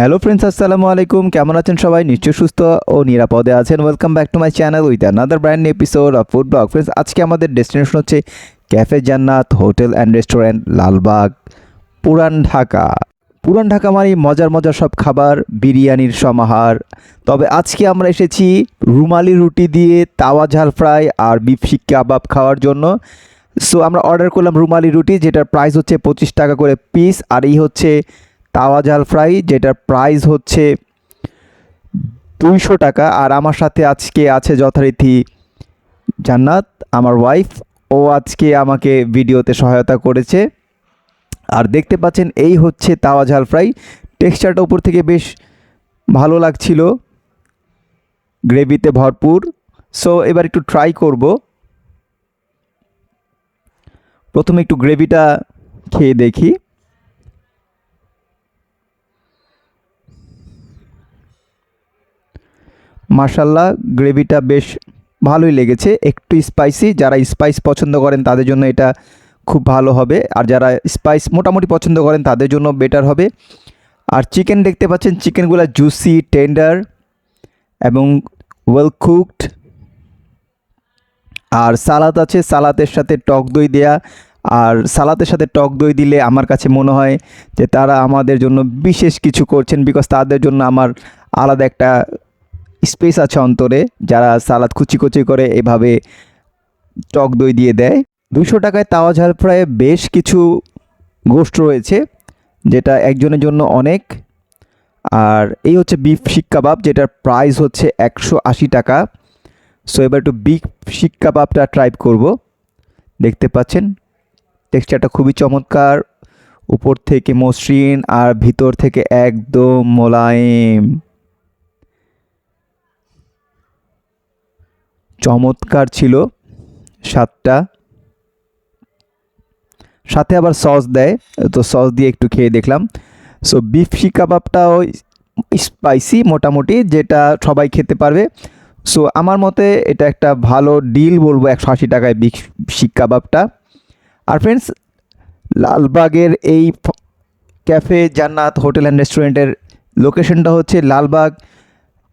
Hello friends আসসালামু আলাইকুম। কেমন আছেন সবাই? নিশ্চয় সুস্থ ও নিরাপদে আছেন। Welcome back to my channel with another brand episode of food blog friends আজকে আমাদের ডেস্টিনেশন হচ্ছে ক্যাফে জান্নাত হোটেল অ্যান্ড রেস্টুরেন্ট লালবাগ, পুরান ঢাকা। পুরান ঢাকা মানে মজার মজার সব খাবার, বিরিয়ানির সমাহার। তবে আজকে আমরা এসেছি রুমালি রুটি দিয়ে তাওয়া ঝাল ফ্রাই আর বিফ কাবাব খাওয়ার জন্য। সো আমরা অর্ডার করলাম রুমালি রুটি, যেটার প্রাইস হচ্ছে পঁচিশ টাকা করে পিস আর এই হচ্ছে তাওয়া ঝাল ফ্রাই, যেটার প্রাইস হচ্ছে দুইশো টাকা। আর আমার সাথে আজকে আছে যথারীতি জান্নাত, আমার ওয়াইফ ও আজকে আমাকে ভিডিওতে সহায়তা করেছে। আর দেখতে পাচ্ছেন, এই হচ্ছে তাওয়া ঝাল ফ্রাই। টেক্সচারটা উপর থেকে বেশ ভালো লাগছিল। গ্রেভিতে ভরপুর। সো এবার একটু ট্রাই করব। প্রথমে একটু গ্রেভিটা খেয়ে দেখি। মার্শাল্লাহ গ্রেভিটা বেশ ভালোই লেগেছে। একটু স্পাইসি যারা স্পাইস পছন্দ করেন তাদের জন্য এটা খুব ভালো হবে। আর যারা স্পাইস মোটামুটি পছন্দ করেন তাদের জন্য বেটার হবে। আর চিকেন দেখতে পাচ্ছেন চিকেনগুলো জুসি টেন্ডার এবং ওয়েল কুকড আর সালাদ আছে, সালাদের সাথে টক দই দেয়া। আর সালাদের সাথে টক দই দিলে আমার কাছে মনে হয় যে তারা আমাদের জন্য বিশেষ কিছু করছেন বিকজ তাদের জন্য আমার আলাদা একটা স্পেস আছে অন্তরে, যারা সালাদ কুচি কুচি করে, এভাবে টক দই দিয়ে দেয়। দুশো টাকায় তাওয়া ঝাল ফ্রাইয়ে বেশ কিছু গোষ্ঠ রয়েছে, যেটা একজনের জন্য অনেক। আর এই হচ্ছে বিফ শিক কাবাব, যেটার প্রাইস হচ্ছে একশো আশি টাকা। সো এবার একটু বিফ শিক কাবাবটা ট্রাই করব। দেখতে পাচ্ছেন টেক্সচারটা খুবই চমৎকার। উপর থেকে মসৃণ, আর ভিতর থেকে একদম মোলায়েম। চমৎকার ছিল স্বাদটা। সাথে আবার সস দেয়, তো সস দিয়ে একটু খেয়ে দেখলাম। সো বিফ শিক কাবাবটাও স্পাইসি মোটামুটি, যেটা সবাই খেতে পারবে। সো আমার মতে এটা একটা ভালো ডিল বলব একশো আশি টাকায় বিফ শিক কাবাবটা আর ফ্রেন্ডস লালবাগের এই ক্যাফে জান্নাত হোটেল অ্যান্ড রেস্টুরেন্টের লোকেশনটা হচ্ছে লালবাগ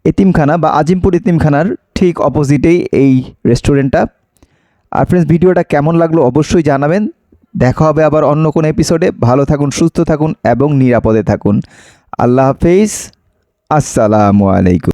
এতিমখানা বা আজিমপুর এতিমখানার ঠিক অপোজিটেই এই রেস্টুরেন্টটা আর ফ্রেন্ডস ভিডিওটা কেমন লাগল অবশ্যই জানাবেন। দেখা হবে আবার অন্য কোনো এপিসোডে ভালো থাকুন, সুস্থ থাকুন এবং নিরাপদে থাকুন। আল্লাহ হাফেজ। আসসালামু আলাইকুম।